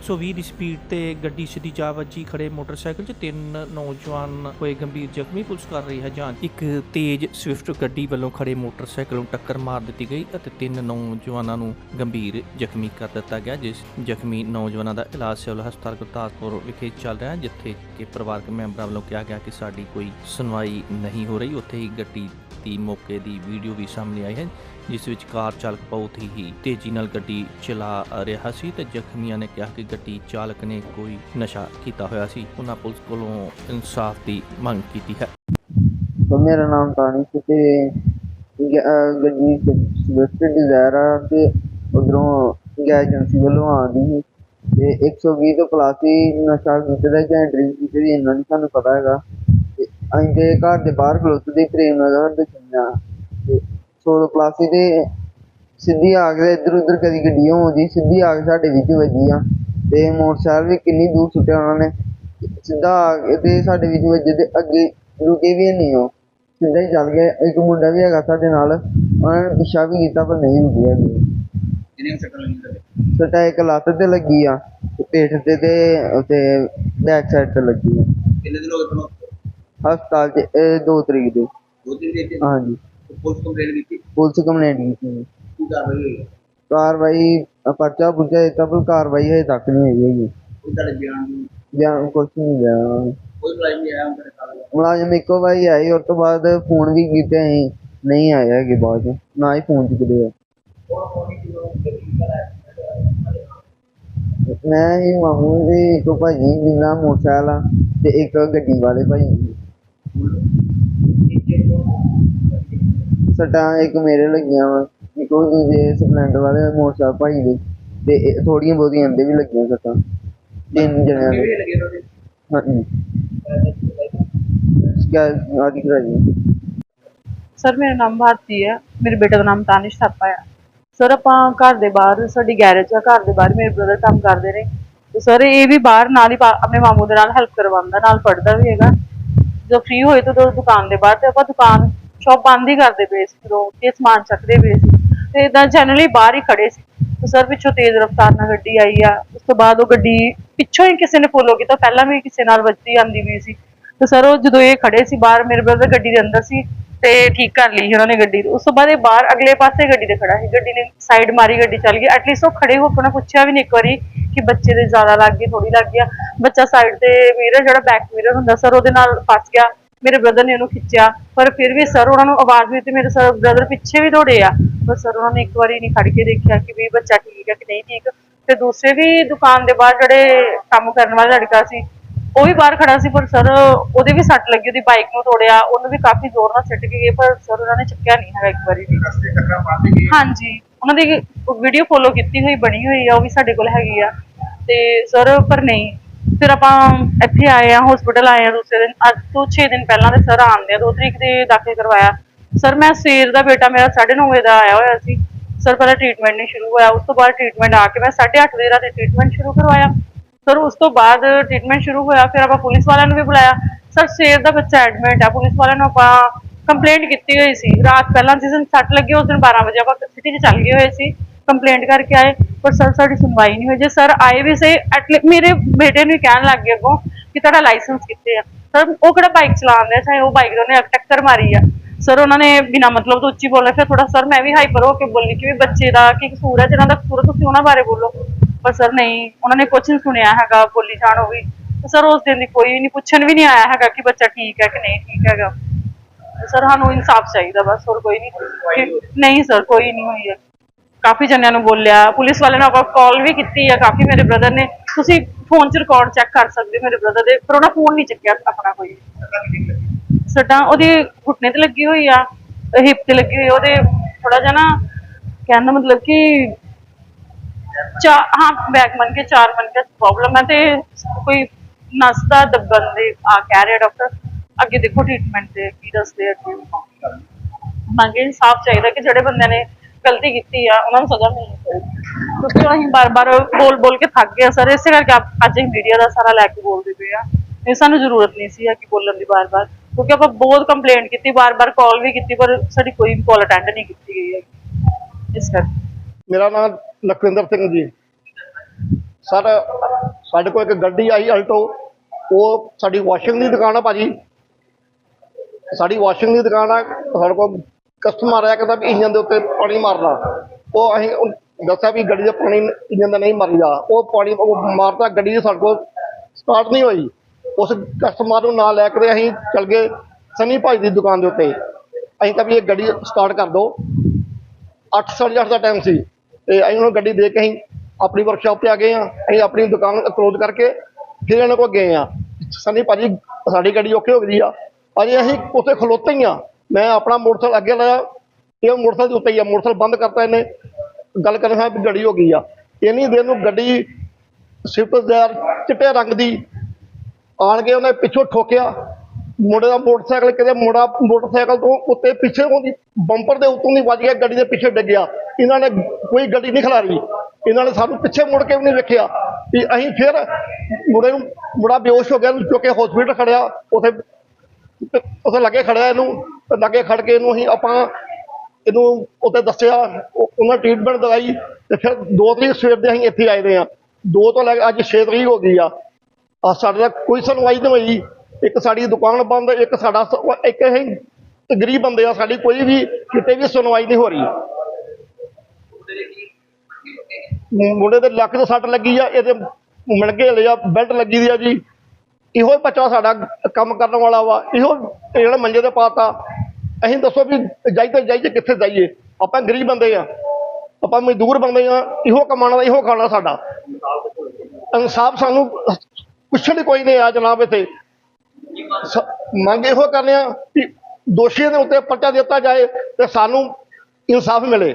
120 ਦੀ speed ਤੇ ਗੱਡੀ ਸਿੱਧੀ ਜਾ ਵੱਜੀ ਖੜੇ ਮੋਟਰਸਾਈਕਲ 'ਚ, ਤਿੰਨ ਨੌਜਵਾਨ ਹੋਏ ਗੰਭੀਰ ਜ਼ਖਮੀ, ਪੁਲਿਸ ਕਰ ਰਹੀ ਹੈ ਜਾਂਚ। ਇੱਕ ਤੇਜ਼ ਸਵਿਫਟ ਗੱਡੀ ਵੱਲੋਂ ਖੜੇ ਮੋਟਰਸਾਈਕਲ ਨੂੰ ਟੱਕਰ ਮਾਰ ਦਿੱਤੀ ਗਈ ਅਤੇ ਤਿੰਨ ਨੌਜਵਾਨਾਂ ਨੂੰ ਗੰਭੀਰ ਜ਼ਖਮੀ ਕਰ ਦਿੱਤਾ ਗਿਆ, ਜਿਸ ਜ਼ਖਮੀ ਨੌਜਵਾਨਾਂ ਦਾ ਇਲਾਜ ਸਿਵਲ ਹਸਪਤਾਲ ਗੁਰਦਾਸਪੁਰ ਵਿਖੇ ਚੱਲ ਰਿਹਾ ਹੈ ਜਿੱਥੇ ਕਿ ਪਰਿਵਾਰਕ ਮੈਂਬਰਾਂ ਵੱਲੋਂ ਕਿਹਾ ਗਿਆ ਕਿ ਸਾਡੀ ਕੋਈ ਸੁਣਵਾਈ ਨਹੀਂ ਹੋ ਰਹੀ। ਉੱਥੇ ਹੀ ਗੱਡੀ ਦੀ ਮੌਕੇ ਦੀ ਵੀਡੀਓ ਵੀ ਸਾਹਮਣੇ ਆਈ ਹੈ ਜਿਸ ਵਿੱਚ ਕਾਰ ਚਾਲਕ ਬਹੁਤ ਹੀ ਤੇਜ਼ੀ ਨਾਲ ਗੱਡੀ ਚਲਾ ਰਿਹਾ ਸੀ ਤੇ ਜ਼ਖਮੀਆਂ ਨੇ ਕਿਹਾ ਕਿ ਗੱਡੀ ਚਾਲਕ ਨੇ ਕੋਈ ਨਸ਼ਾ ਕੀਤਾ ਹੋਇਆ ਸੀ ਉਹਨਾਂ ਪੁਲਿਸ ਕੋਲੋਂ ਇਨਸਾਫ ਦੀ ਮੰਗ ਕੀਤੀ ਹੈ तो मेरा नाम तानिश ते ग- अ, ਗੱਡੀ ਸਵਿਫਟ ਡਿਜ਼ਾਇਰ ਆ ਤੇ ਉਧਰੋਂ ਗੈਸ ਏਜੰਸੀ ਵੱਲੋਂ ਆਉਂਦੀ ਸੀ ਤੇ 120 ਤੋਂ ਪਲੱਸ ਹੀ ਨਸ਼ਾ ਕੀਤੇ ਦਾ ਜਾਂ ਡਰਿੰਕ ਕੀਤੀ ਦੀ ਇੰਨਾ ਨਹੀਂ ਸਾਨੂੰ ਪਤਾ ਹੈਗਾ ਤੇ ਅਸੀਂ ਤੇ ਘਰ ਦੇ ਬਾਹਰ ਖਲੋਤੇ ਦੇ ਪ੍ਰੇਮ ਨਗਰ ਦੇ ਚੰਨਾ ਤੇ 100 ਤੋਂ ਪਲੱਸ ਤੇ ਸਿੱਧੀ ਆ ਕੇ ਇੱਧਰ ਉੱਧਰ ਕਦੀ ਗੱਡੀ ਆਉਂਦੀ ਸਿੱਧੀ ਆ ਕੇ ਸਾਡੇ ਵਿੱਚ ਵੱਜੀ ਆ। ਤੇ ਮੋਟਰਸਾਈਕਲ ਵੀ ਕਿੰਨੀ ਦੂਰ ਸੁੱਟਿਆ ਉਹਨਾਂ ਨੇ। ਸਿੱਧਾ ਆ ਕੇ ਤੇ ਸਾਡੇ ਵਿੱਚ ਵੱਜੇ ਤੇ ਅੱਗੇ ਰੁਕੇ ਵੀ ਨਹੀਂ ਉਹ। ਸਿੱਧਾ ਹੀ ਚੱਲ ਗਏ। ਇੱਕ ਮੁੰਡਾ ਵੀ ਹੈਗਾ ਸਾਡੇ ਨਾਲ ਉਹਨਾਂ ਨੇ ਪਿੱਛਾ ਵੀ ਕੀਤਾ ਪਰ ਨਹੀਂ ਰੁਕਿਆ ਜੀ ਕਿੰਨੀਆਂ ਸੱਟਾਂ ਲੱਗੀਆਂ ਸੱਟਾ ਇੱਕ ਲੱਤ ਤੇ ਲੱਗੀ ਆ ਤੇ ਪੇਟ ਤੇ ਤੇ ਉਤੇ ਬੈਕ ਸਾਈਡ ਤੇ ਲੱਗੀ ਆ। ਕਿੰਨੇ ਦਿਨ ਹੋ ਗਏ ਤੁਹਾਨੂੰ? ਹਸਪਤਾਲ 'ਚ ਇਹ ਦੋ ਤਰੀਕ ਦੇ। ਦੋ ਦਿਨ ਦੇ ਦਿੱਤੇ ਹਾਂਜੀ। ਪੁਲਿਸ ਕੰਪਲੇਂਟ ਕੀਤੀ? ਪੁਲਿਸ ਕੰਪਲੇਂਟ ਕੀਤੀ। ਜੀ। ਕੀ ਕਾਰਵਾਈ ਹੋਈ? ਹੈ ਕਾਰਵਾਈ ਅ, ਪਰਚਾ ਪੁਰਚਾ ਦਿੱਤਾ ਪਰ ਕਾਰਵਾਈ ਹਜੇ ਤੱਕ ਨਹੀਂ ਹੋਈ ਹੈਗੀ। ਕੋਈ ਤੁਹਾਡੇ ਬਿਆਨ ਨੂੰ ਜਾਂ ਕੁਛ ਨਹੀਂ ਗਿਆ ਕੋਈ ਮੁਲਾਜ਼ਮ ਨਹੀਂ ਆਇਆ ਹੁਣ ਤੁਹਾਡੇ ਨਾਲ ਮੁਲਾਜ਼ਮ ਇੱਕੋ ਵਾਰੀ ਆਈ ਉਸ ਤੋਂ ਬਾਅਦ ਫੋਨ ਵੀ ਕੀਤੇ ਅਸੀਂ ਨਹੀਂ ਆਏ ਹੈਗੇ ਬਾਅਦ 'ਚ ਨਾ ਹੀ ਫੋਨ ਚੁੱਕਦੇ ਆ। ਮੈਂ ਹੀ ਮਾਮੂ ਦੇ ਇੱਕ ਭਾਜੀ ਜਿੰਨਾ ਮੋਟਰਸਾਈਕਲ ਆ ਤੇ ਇੱਕ ਗੱਡੀ ਵਾਲੇ ਭਾਜੀ ਸੱਟਾਂ ਇੱਕ ਮੇਰੇ ਲੱਗੀਆਂ ਵਾ। ਇੱਕ ਉਹ ਦੂਜੇ ਸਪਲੈਂਡਰ ਵਾਲੇ ਮੋਟਰਸਾਈਕਲ ਭਾਜੀ ਦੇ। ਤੇ ਥੋੜੀਆਂ ਬਹੁਤੀਆਂ ਅੰਦੇ ਵੀ ਲੱਗੀਆਂ ਸੱਟਾਂ। ਤਿੰਨ ਜਣਿਆਂ ਦੇ। ਹਾਂਜੀ। ਕਿਆ ਆਦਿ ਕਰਾਈ। ਸਰ, ਮੇਰਾ ਨਾਮ ਭਾਰਤੀ ਹੈ। ਮੇਰੇ ਬੇਟੇ ਦਾ ਨਾਮ ਤਾਨਿਸ਼ ਥਾਪਾ ਹੈ। ਸਰ, ਆਪਾਂ ਘਰ ਦੇ ਬਾਹਰ, ਸਾਡੀ ਗੈਰੇਜ ਆ। ਘਰ ਦੇ ਬਾਹਰ ਮੇਰੇ ਬ੍ਰਦਰ ਕੰਮ ਕਰਦੇ ਨੇ। ਤੇ ਸਰ, ਇਹ ਵੀ ਬਾਹਰ ਨਾਲ ਹੀ ਪਾ- ਆਪਣੇ ਮਾਮੂ ਦੇ ਨਾਲ ਹੈਲਪ ਕਰਵਾਉਂਦਾ, ਨਾਲ ਪੜਦਾ ਵੀ ਹੈਗਾ। ਜਦੋਂ ਫ੍ਰੀ ਹੋਏ ਤਾਂ ਉਦੋਂ ਦੁਕਾਨ ਦੇ ਬਾਹਰ ਤੇ ਆਪਾਂ ਦੁਕਾਨ ਸ਼ਾਪ ਬੰਦ ਹੀ ਕਰਦੇ ਪਏ ਸੀ ਉਦੋਂ ਇਹ ਸਮਾਨ ਚੱਕਦੇ ਪਏ ਸੀ। ਤੇ ਇਦਾਂ ਜਨਰਲੀ ਬਾਹਰ ਹੀ ਖੜੇ ਸੀ। ਤੇ ਸਰ ਪਿੱਛੋਂ ਤੇਜ਼ ਰਫ਼ਤਾਰ ਨਾਲ ਗੱਡੀ ਆਈ ਆ, ਉਸ ਤੋਂ ਬਾਅਦ ਉਹ ਗੱਡੀ ਪਿੱਛੋਂ ਹੀ ਕਿਸੇ ਨੇ ਫੋਲੋ ਕੀਤਾ ਪਹਿਲਾਂ ਵੀ ਕਿਸੇ ਨਾਲ ਵੱਜਦੀ ਆਂਦੀ ਵੀ ਸੀ। ਤੇ ਸਰ ਉਹ ਜਦੋਂ ਇਹ ਖੜੇ ਸੀ, ਬਾਹਰ ਮੇਰੇ ਬ੍ਰਦਰ ਗੱਡੀ ਦੇ ਅੰਦਰ ਸੀ ਤੇ ਠੀਕ ਕਰ ਲਈ ਉਹਨਾਂ ਨੇ ਗੱਡੀ ਉਸ ਤੋਂ ਬਾਅਦ ਇਹ ਬਾਹਰ ਅਗਲੇ ਪਾਸੇ ਗੱਡੀ ਤੇ ਖੜਾ ਸੀ। ਗੱਡੀ ਨੇ ਸਾਈਡ ਮਾਰੀ, ਗੱਡੀ ਚੱਲ ਗਈ। ਐਟਲੀਸਟ ਉਹ ਖੜੇ ਹੋ ਕੇ ਉਹਨੇ ਪੁੱਛਿਆ ਵੀ ਨਹੀਂ ਇੱਕ ਵਾਰੀ ਕਿ ਬੱਚੇ ਦੇ ਜ਼ਿਆਦਾ ਲੱਗ ਗਈ ਥੋੜੀ ਲੱਗ ਗਿਆ। ਬੱਚਾ ਸਾਈਡ ਤੇ ਮਿਰਰ ਜਿਹੜਾ ਬੈਕ ਮਿਰਰ ਹੁੰਦਾ ਸਰ ਉਹਦੇ ਨਾਲ ਫਸ ਗਿਆ। ਮੇਰੇ ਬ੍ਰਦਰ ਨੇ ਉਹਨੂੰ ਖਿੱਚਿਆ। ਪਰ ਫਿਰ ਵੀ ਸਰ ਉਹਨਾਂ ਨੂੰ ਆਵਾਜ਼ ਵੀ ਤੇ ਮੇਰੇ ਸਰ ਬ੍ਰਦਰ ਪਿੱਛੇ ਵੀ ਦੌੜੇ ਆ। ਪਰ ਸਰ ਉਹਨਾਂ ਨੇ ਇੱਕ ਵਾਰੀ ਨਹੀਂ ਖੜ ਕੇ ਦੇਖਿਆ ਕਿ ਵੀ ਬੱਚਾ ਠੀਕ ਹੈ ਕਿ ਨਹੀਂ ਠੀਕ। ਤੇ ਦੂਸਰੇ ਵੀ ਦੁਕਾਨ ਦੇ ਬਾਹਰ ਜਿਹੜੇ ਕੰਮ ਕਰਨ ਵਾਲਾ ਲੜਕਾ ਸੀ ਉਹ ਵੀ ਬਾਹਰ ਖੜਾ ਸੀ ਪਰ ਸਰ ਉਹਦੇ ਵੀ ਸੱਟ ਲੱਗੀ ਉਹਦੀ ਬਾਈਕ ਨੂੰ ਤੋੜਿਆ ਉਹਨੂੰ ਵੀ ਕਾਫੀ ਜ਼ੋਰ ਨਾਲ ਸਿੱਟ ਕੇ ਗਏ ਪਰ ਸਰ ਉਹਨਾਂ ਨੇ ਚੱਕਿਆ ਨਹੀਂ ਹੈਗਾ ਇੱਕ ਵਾਰੀ ਵੀ। ਰਸਤੇ ਟੱਕਰਾਂ ਮਾਰਦੇ ਗਏ। ਹਾਂਜੀ ਉਹਨਾਂ ਦੀ ਵੀਡੀਓ ਫੋਲੋ ਕੀਤੀ ਹੋਈ ਬਣੀ ਹੋਈ ਆ ਉਹ ਵੀ ਸਾਡੇ ਕੋਲ ਹੈਗੀ ਆ। ਤੇ ਸਰ ਪਰ ਨਹੀਂ ਫਿਰ ਆਪਾਂ ਇੱਥੇ ਆਏ ਆ ਹਸਪੀਟਲ ਆਏ ਆ ਦੂਸਰੇ ਦਿਨ ਅੱਜ ਤੋਂ 6 ਦਿਨ ਪਹਿਲਾਂ ਦੇ ਸਰ ਆਉਂਦੇ ਆ 2 ਤਰੀਕ ਦੇ ਦਾਖਲ ਕਰਵਾਇਆ। ਸਰ ਮੈਂ ਸਵੇਰ ਦਾ ਬੇਟਾ ਮੇਰਾ 9:30 ਵਜੇ ਦਾ ਆਇਆ ਹੋਇਆ ਸੀ। ਸਰ ਪਹਿਲਾਂ ਟ੍ਰੀਟਮੈਂਟ ਨਹੀਂ ਸ਼ੁਰੂ ਹੋਇਆ ਉਸ ਤੋਂ ਬਾਅਦ ਟ੍ਰੀਟਮੈਂਟ ਆ ਕੇ ਮੈਂ 8:30 ਵਜੇ ਰਾਤ ਟ੍ਰੀਟਮੈਂਟ ਸ਼ੁਰੂ ਕਰਵਾਇਆ। ਸਰ ਉਸ ਤੋਂ ਬਾਅਦ ਟ੍ਰੀਟਮੈਂਟ ਸ਼ੁਰੂ ਹੋਇਆ, ਫਿਰ ਆਪਾਂ ਪੁਲਿਸ ਵਾਲਿਆਂ ਨੂੰ ਵੀ ਬੁਲਾਇਆ। ਸਰ ਸਵੇਰ ਦਾ ਬੱਚਾ ਐਡਮਿਟ ਆ, ਪੁਲਿਸ ਵਾਲਿਆਂ ਨੂੰ ਆਪਾਂ ਕੰਪਲੇਂਟ ਕੀਤੀ ਹੋਈ ਸੀ। ਰਾਤ ਪਹਿਲਾਂ ਜਿਸ ਦਿਨ ਸੱਟ ਲੱਗੀ, ਉਸ ਦਿਨ 12 ਵਜੇ ਆਪਾਂ ਸਿਟੀ 'ਚ ਚੱਲ ਗਏ ਹੋਏ ਸੀ। ਕੰਪਲੇਂਟ ਕਰਕੇ ਆਏ, ਪਰ ਸਰ ਸਾਡੀ ਸੁਣਵਾਈ ਨਹੀਂ ਹੋਈ। ਜੇ ਸਰ ਆਏ ਵੀ ਸਹੀ ਐਟਲੀ ਮੇਰੇ ਬੇਟੇ ਨੂੰ ਹੀ ਕਹਿਣ ਲੱਗ ਗਏ ਅੱਗੋਂ ਕਿ ਤੁਹਾਡਾ ਲਾਇਸੈਂਸ ਕਿੱਥੇ ਆ। ਸਰ ਉਹ ਕਿਹੜਾ ਬਾਈਕ ਚਲਾਉਂਦੇ ਆ? ਚਾਹੇ ਉਹ ਬਾਈਕ ਦੇ ਉਹਨੇ ਟੱਕਰ ਮਾਰੀ ਆ। ਸਰ ਉਹਨਾਂ ਨੇ ਬਿਨਾ ਮਤਲਬ ਤੋਂ ਉੱਚੀ ਬੋਲਿਆ, ਫਿਰ ਥੋੜਾ ਸਰ ਮੈਂ ਵੀ ਹਾਈਪਰ ਹੋ ਕੇ ਬੋਲੀ ਕਿ ਵੀ ਬੱਚੇ ਦਾ ਕੀ ਕਸੂਰ ਹੈ? ਜਿਹਨਾਂ ਦਾ ਕਸੂਰ ਤੁਸੀਂ ਉਹਨਾਂ ਬਾਰੇ ਬੋਲੋ। ਪਰ ਸਰ ਨਹੀਂ, ਉਹਨਾਂ ਨੇ ਕੁਝ ਨਹੀਂ ਸੁਣਿਆ ਹੈਗਾ, ਬੋਲੀ ਜਾਣ ਉਹ ਵੀ। ਸਰ ਉਸ ਦਿਨ ਦੀ ਕੋਈ ਨਹੀਂ ਪੁੱਛਣ ਵੀ ਨਹੀਂ ਆਇਆ ਹੈਗਾ ਕਿ ਬੱਚਾ ਠੀਕ ਹੈ ਕਿ ਨਹੀਂ, ਠੀਕ ਹੈਗਾ। ਸਰ ਸਾਨੂੰ ਇਨਸਾਫ ਚਾਹੀਦਾ ਬਸ, ਹੋਰ ਕੋਈ ਨਹੀਂ ਨਹੀਂ ਸਰ, ਕੋਈ ਨਹੀਂ ਹੋਈ ਹੈ। ਕਾਫੀ ਜਣਿਆਂ ਨੂੰ ਬੋਲਿਆ, ਪੁਲਿਸ ਵਾਲਿਆਂ ਨੂੰ ਆਪਾਂ ਕਾਲ ਵੀ ਕੀਤੀ ਹੈ, ਕਾਫੀ ਮੇਰੇ ਬ੍ਰਦਰ ਨੇ। ਤੁਸੀਂ ਫੋਨ 'ਚ ਰਿਕਾਰਡ ਚੈੱਕ ਕਰ ਸਕਦੇ ਹੋ ਮੇਰੇ ਬ੍ਰਦਰ ਦੇ, ਪਰ ਉਹਨਾਂ ਫੋਨ ਨਹੀਂ ਚੱਕਿਆ ਆਪਣਾ ਕੋਈ। ਸੱਟਾਂ ਉਹਦੇ ਘੁੱਟਨੇ ਤੇ ਲੱਗੀ ਹੋਈ ਆ ਹਿੱਪ ਤੇ ਲੱਗੀ ਹੋਈ ਉਹਦੇ ਥੋੜਾ ਜਿਹਾ ਨਾ, ਕਹਿਣ ਦਾ ਮਤਲਬ ਕਿ ਚਾ ਹਾਂ ਬੈਕ ਮੰਨ ਕੇ ਚਾਰ ਮੰਨ ਕੇ ਪ੍ਰੋਬਲਮ ਹੈ ਤੇ ਕੋਈ ਨਸ ਦਾ ਦੱਬਣ ਦੇ, ਆ ਕਹਿ ਰਿਹਾ ਡਾਕਟਰ ਅੱਗੇ ਦੇਖੋ ਟ੍ਰੀਟਮੈਂਟ ਤੇ ਕੀ ਦੱਸਦੇ ਆ, ਕੀ ਮੰਗੇ ਇਨਸਾਫ ਚਾਹੀਦਾ ਕਿ ਜਿਹੜੇ ਬੰਦਿਆਂ ਨੇ ਗਲਤੀ ਕੀਤੀ ਆ, ਉਹਨਾਂ ਨੂੰ ਸਜ਼ਾ ਮਿਲਣੀ ਚਾਹੀਦੀ। ਕਿਉਂਕਿ ਅਸੀਂ ਬਾਰ-ਬਾਰ ਬੋਲ ਬੋਲ ਕੇ ਥੱਕ ਗਏ ਸਰ, ਇਸੇ ਕਰਕੇ ਅੱਜ ਅਸੀਂ ਮੀਡੀਆ ਦਾ ਸਾਰਾ ਲੈ ਕੇ ਬੋਲਦੇ ਪਏ ਆ। ਇਹ ਸਾਨੂੰ ਜ਼ਰੂਰਤ ਨਹੀਂ ਸੀ ਕਿ ਬੋਲਣ ਦੀ ਬਾਰ-ਬਾਰ, ਕਿਉਂਕਿ ਆਪਾਂ ਬਹੁਤ ਕੰਪਲੇਂਟ ਕੀਤੀ, ਬਾਰ-ਬਾਰ ਕਾਲ ਵੀ ਕੀਤੀ, ਪਰ ਸਾਡੀ ਕੋਈ ਵੀ ਕਾਲ ਅਟੈਂਡ ਨਹੀਂ ਕੀਤੀ ਗਈ ਹੈ ਇਸ ਕਰਕੇ। ਮੇਰਾ ਨਾਮ ਲਖਵਿੰਦਰ ਸਿੰਘ ਜੀ। ਸਰ, ਸਾਡੇ ਕੋਲ ਇੱਕ ਗੱਡੀ ਆਈ ਅਲਟੋ। ਉਹ ਸਾਡੀ ਵਾਸ਼ਿੰਗ ਦੀ ਦੁਕਾਨ ਆ ਭਾਜੀ। ਸਾਡੀ ਵਾਸ਼ਿੰਗ ਦੀ ਦੁਕਾਨ ਆ, ਸਾਡੇ ਕੋਲ ਕਸਟਮਰ ਆਇਆ ਕਹਿੰਦਾ ਵੀ ਇੰਜਨ ਦੇ ਉੱਤੇ ਪਾਣੀ ਮਾਰਨਾ। ਉਹ ਅਸੀਂ ਦੱਸਿਆ ਵੀ ਗੱਡੀ ਦਾ ਪਾਣੀ ਇੰਜਨ ਦਾ ਨਹੀਂ ਮਾਰੀਦਾ ਉਹ ਪਾਣੀ ਉਹ ਮਾਰਦਾ, ਗੱਡੀ ਸਾਡੇ ਕੋਲ ਸਟਾਰਟ ਨਹੀਂ ਹੋਈ। ਉਸ ਕਸਟਮਰ ਨੂੰ ਨਾਲ ਲੈ ਕੇ ਅਸੀਂ ਚੱਲ ਗਏ ਸਨੀ ਭਾਈ ਦੀ ਦੁਕਾਨ ਦੇ ਉੱਤੇ। ਅਸੀਂ ਕਿਹਾ ਵੀ ਇਹ ਗੱਡੀ ਸਟਾਰਟ ਕਰ ਦਿਓ। 8 ਸਾਢੇ ਅੱਠ ਦਾ ਟਾਈਮ ਸੀ। ਤੇ ਅਸੀਂ ਉਹਨੂੰ ਗੱਡੀ ਦੇ ਕੇ ਅਸੀਂ ਆਪਣੀ ਵਰਕਸ਼ਾਪ ਤੇ ਆ ਗਏ ਆ ਅਸੀਂ ਆਪਣੀ ਦੁਕਾਨ ਕਲੋਜ਼ ਕਰਕੇ ਫਿਰ ਇਹਨਾਂ ਕੋਲ ਗਏ ਆ ਸੰਨੀ ਭਾਜੀ, ਸਾਡੀ ਗੱਡੀ ਓਕੇ ਹੋ ਗਈ ਆ। ਅਜੇ ਅਸੀਂ ਉੱਥੇ ਖਲੋਤੇ ਹੀ ਆ ਮੈਂ ਆਪਣਾ ਮੋਟਰਸਾਈਕਲ ਅੱਗੇ ਲਾਇਆ। ਇਹ ਮੋਟਰਸਾਈਕਲ ਦੇ ਉੱਤੇ ਹੀ ਆ। ਮੋਟਰਸਾਈਕਲ ਬੰਦ ਕਰਤਾ ਇਹਨੇ। ਗੱਲ ਕਰਨ ਹਾਂ ਵੀ ਗੱਡੀ ਹੋ ਗਈ ਆ। ਇੰਨੀ ਦੇਰ ਨੂੰ ਗੱਡੀ ਸਵਿਫਟ ਡਿਜ਼ਾਇਰ ਚਿੱਟੇ ਰੰਗ ਦੀ ਆਣ ਕੇ ਉਹਨੇ ਪਿੱਛੋਂ ਠੋਕਿਆ। ਮੁੰਡੇ ਦਾ ਮੋਟਰਸਾਈਕਲ, ਕਿਤੇ ਮੁੰਡਾ ਮੋਟਰਸਾਈਕਲ ਤੋਂ ਉੱਤੇ ਪਿੱਛੇ ਉਹਦੀ ਬੰਪਰ ਦੇ ਉੱਤੋਂ ਦੀ ਵੱਜ ਗਿਆ। ਗੱਡੀ ਦੇ ਪਿੱਛੇ ਡਿੱਗਿਆ ਇਹਨਾਂ ਨੇ ਕੋਈ ਗੱਡੀ ਨਹੀਂ ਖਿਲਾਰੀ। ਇਹਨਾਂ ਨੇ ਸਾਨੂੰ ਪਿੱਛੇ ਮੁੜ ਕੇ ਵੀ ਨਹੀਂ ਵੇਖਿਆ ਵੀ ਅਸੀਂ ਫਿਰ ਮੁੰਡੇ ਨੂੰ, ਮੁੰਡਾ ਬੇਹੋਸ਼ ਹੋ ਗਿਆ, ਉਹਨੂੰ ਚੁੱਕ ਕੇ ਹਸਪੀਟਲ ਖੜਿਆ, ਉੱਥੇ ਉੱਥੇ ਲੱਗੇ ਖੜਿਆ ਇਹਨੂੰ ਤੇ ਲੱਗੇ ਖੜ ਕੇ ਇਹਨੂੰ ਅਸੀਂ ਆਪਾਂ ਇਹਨੂੰ ਉੱਥੇ ਦੱਸਿਆ ਉਹਨਾਂ ਟ੍ਰੀਟਮੈਂਟ ਦਵਾਈ ਤੇ ਫਿਰ ਦੋ ਤਰੀਕ ਸਵੇਰ ਦੇ ਅਸੀਂ ਇੱਥੇ ਆਏ ਦੇ ਆ ਦੋ ਤੋਂ ਲੈ ਕੇ ਅੱਜ 6 ਤਰੀਕ ਹੋ ਗਈ ਆ। ਆ ਸਾਡੇ ਦਾ ਕੋਈ ਸੁਣਵਾਈ ਨਹੀਂ ਹੋਈ। ਇੱਕ ਸਾਡੀ ਦੁਕਾਨ ਬੰਦ, ਇੱਕ ਸਾਡਾ ਇੱਕ ਅਸੀਂ ਗਰੀਬ ਬੰਦੇ ਆ, ਸਾਡੀ ਕੋਈ ਵੀ ਕਿਤੇ ਵੀ ਸੁਣਵਾਈ ਨਹੀਂ ਹੋ ਰਹੀ। ਮੁੰਡੇ ਦੇ ਲੱਕ ਤੋਂ ਸੱਟ ਲੱਗੀ ਆ, ਇਹਦੇ ਮਣਕੇ ਲਿਆ ਬੈਲਟ ਲੱਗੀ ਦੀ ਆ ਜੀ। ਇਹੋ ਹੀ ਬੱਚਾ ਸਾਡਾ ਕੰਮ ਕਰਨ ਵਾਲਾ ਵਾ, ਇਹੋ ਇਹ ਜਿਹੜਾ ਮੰਜੇ ਤੇ ਪਾਤਾ। ਅਸੀਂ ਦੱਸੋ ਵੀ ਜਾਈਏ ਜਾਈਏ ਕਿੱਥੇ ਜਾਈਏ? ਆਪਾਂ ਗਰੀਬ ਬੰਦੇ ਆ। ਆਪਾਂ ਮਜ਼ਦੂਰ ਬੰਦੇ ਆ, ਇਹੋ ਕਮਾਉਣਾ ਇਹੋ ਖਾਣਾ ਸਾਡਾ। ਇਨਸਾਫ ਸਾਨੂੰ ਪੁੱਛਣ ਕੋਈ ਨਹੀਂ ਆ ਜਨਾਬ ਇੱਥੇ। ਮੰਗ ਇਹੋ ਕਰਨੇ ਆ ਕਿ ਦੋਸ਼ੀਆਂ ਦੇ ਉੱਤੇ ਪਰਚਾ ਦਿੱਤਾ ਜਾਏ ਤੇ ਸਾਨੂੰ ਇਨਸਾਫ ਮਿਲੇ।